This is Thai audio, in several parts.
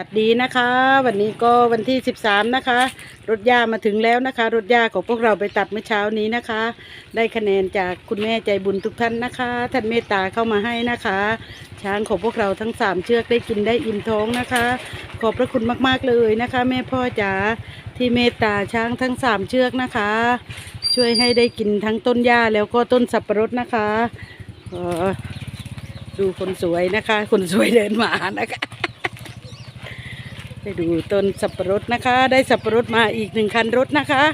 วัสดีนะคะ วันนี้ก็วันที่ 13 นะคะ รถยามาถึงแล้วนะคะ รถยาของพวกเราไปตัดเมื่อเช้านี้นะคะ ได้คะแนนจากคุณแม่ใจบุญทุกท่านนะคะท่านเมตตาเข้ามาให้นะคะ ช้างของพวกเราทั้งสามเชือกได้กินได้อิ่มท้องนะคะ ขอบพระคุณมากๆเลยนะคะ แม่พ่อจ๋าที่เมตตาช้างทั้งสามเชือกนะคะ ช่วยให้ได้กินทั้งต้นหญ้าแล้วก็ต้นสับปะรดนะคะเอ่อดูคนสวยนะคะ คนสวยเดินมานะคะ ไปดูต้นสับปะรดนะคะ ได้สับปะรดมาอีกหนึ่งคันรถนะคะ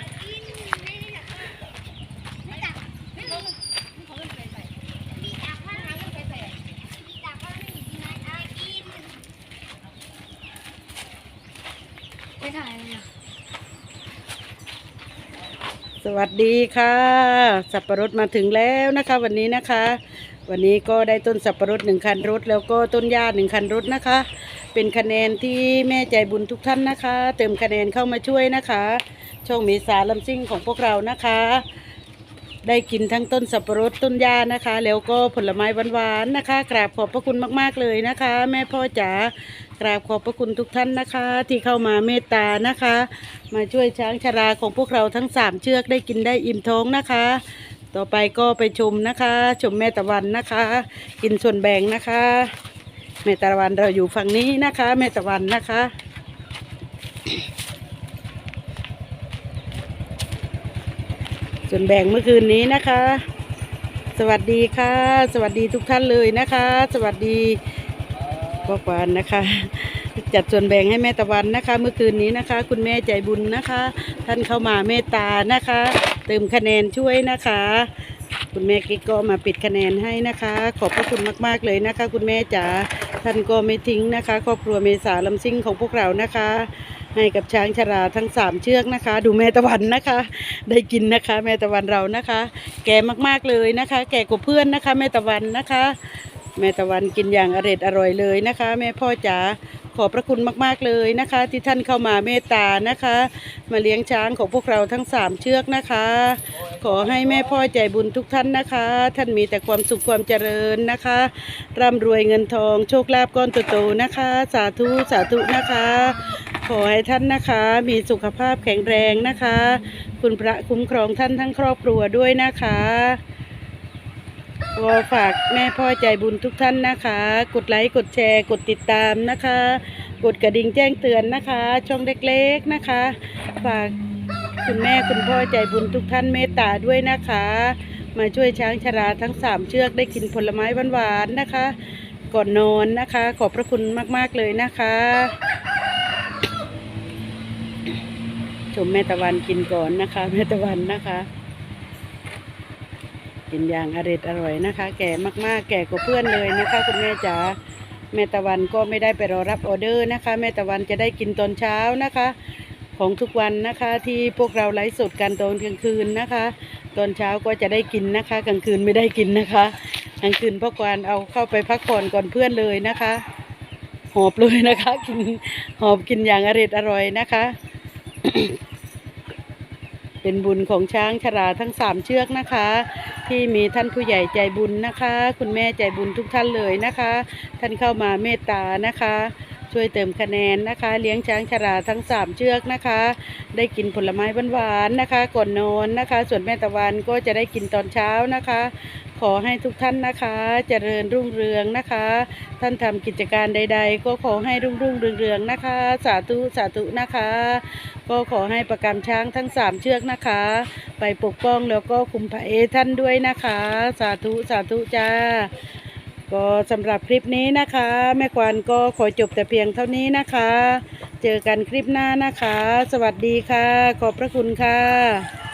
ไปถ่ายเลยอะสวัสดีค่ะ สับปะรดมาถึงแล้วนะคะ วันนี้นะคะ วันนี้ก็ได้ต้นสับปะรดหนึ่งคันรถ แล้วก็ต้นหญ้าหนึ่งคันรถนะคะ เป็นคะแนนที่แม่ใจบุญทุกท่านนะคะ เติมคะแนนเข้ามาช่วยนะคะ ช่องเมษาลำซิ่งของพวกเรานะคะ ได้กินทั้งต้นสับปะรดต้นหญ้านะคะ แล้วก็ผลไม้หวานๆนะคะกราบขอบพระคุณมากๆเลยนะคะ แม่พ่อจ๋ากราบขอบพระคุณทุกท่านนะคะ ที่เข้ามาเมตตานะคะ มาช่วยช้างชราของพวกเราทั้งสามเชือกได้กินได้อิ่มท้องนะคะต่อไปก็ไปชมนะคะ ชมแม่ตะวันนะคะ กินส่วนแบ่งนะคะ แม่ตะวันเราอยู่ฝั่งนี้นะคะแม่ตะวันนะคะ ส่วนแบ่งเมื่อคืนนี้นะคะ สวัสดีค่ะ สวัสดีทุกท่านเลยนะคะ สวัสดีพ่อควานนะคะ จัดส่วนแบ่งให้แม่ตะวันนะคะ เมื่อคืนนี้นะคะ คุณแม่ใจบุญนะคะ ท่านเข้ามาเมตตานะคะ เติมคะแนนช่วยนะคะ คุณแม่กิ๊กก็มาปิดคะแนนให้นะคะ ขอบพระคุณมาก ๆ เลยนะคะ คุณแม่จ๋าท่านก็ไม่ทิ้งนะคะ ครอบครัวเมษาลำซิ่งของพวกเรานะคะ ให้กับช้างชราทั้งสามเชือกนะคะ ดูแม่ตะวันนะคะ ได้กินนะคะ แม่ตะวันเรานะคะ แก่มากๆเลยนะคะ แก่กว่าเพื่อนนะคะ แม่ตะวันนะคะ แม่ตะวันกินอย่างอร็ดอร่อยเลยนะคะ แม่พ่อจ๋า ขอบพระคุณมากๆเลยนะคะ ที่ท่านเข้ามาเมตตานะคะ มาเลี้ยงช้างของพวกเราทั้งสามเชือกนะคะ ขอให้แม่พ่อใจบุญทุกท่านนะคะ ท่านมีแต่ความสุขความเจริญนะคะ ร่ำรวยเงินทองโชคลาภก้อนโตๆนะคะ สาธุสาธุนะคะ ขอให้ท่านนะคะมีสุขภาพแข็งแรงนะคะ คุณพระคุ้มครองท่านทั้งครอบครัวด้วยนะคะ ก็ฝากแม่พ่อใจบุญทุกท่านนะคะ กดไลค์กดแชร์ กดติดตามนะคะ กดกระดิ่งแจ้งเตือนนะคะ ช่องเล็กๆนะคะ ฝากคุณแม่คุณพ่อใจบุญทุกท่านเมตตาด้วยนะคะ มาช่วยช้างชราทั้งสามเชือกได้กินผลไม้หวานๆนะคะ ก่อนนอนนะคะ ขอบพระคุณมากๆเลยนะคะชมแม่ตะวันกินก่อนนะคะ แม่ตะวันนะคะ กินอย่างอร่อยอร่อยนะคะ แก่มากๆ แก่กว่าเพื่อนเลยนะคะ คุณแม่จ๋าแม่ตะวันก็ไม่ได้ไปรอรับออเดอร์นะคะ แม่ตะวันจะได้กินตอนเช้านะคะ ของทุกวันนะคะที่พวกเราไลฟ์สดกันตอนกลางคืนนะคะ ตอนเช้าก็จะได้กินนะคะ กลางคืนไม่ได้กินนะคะกลางคืนพ่อควานเอาเข้าไปพักผ่อนก่อนเพื่อนเลยนะคะหอบเลยนะคะ กินหอบกินอย่างอร่อยอร่อยนะคะ เป็นบุญของช้างชราทั้งสามเชือกนะคะ ที่มีท่านผู้ใหญ่ใจบุญนะคะ คุณแม่ใจบุญทุกท่านเลยนะคะ ท่านเข้ามาเมตตานะคะ ช่วยเติมคะแนนนะคะ เลี้ยงช้างชราทั้งสามเชือกนะคะ ได้กินผลไม้หวานๆนะคะ ก่อนนอนนะคะ ส่วนแม่ตะวันก็จะได้กินตอนเช้านะคะ ขอให้ทุกท่านนะคะเจริญรุ่งเรืองนะคะ ท่านทำกิจการใด ๆ ก็ขอให้รุ่งรุ่งเรืองเรืองนะคะ สาธุสาธุนะคะ ก็ขอให้ประกำช้างทั้งสามเชือกนะคะ ไปปกป้องแล้วก็คุมพระเอท่านด้วยนะคะ สาธุสาธุจ้า ก็สำหรับคลิปนี้นะคะ แม่ควันก็ขอจบแต่เพียงเท่านี้นะคะ เจอกันคลิปหน้านะคะ สวัสดีค่ะ ขอบพระคุณค่ะ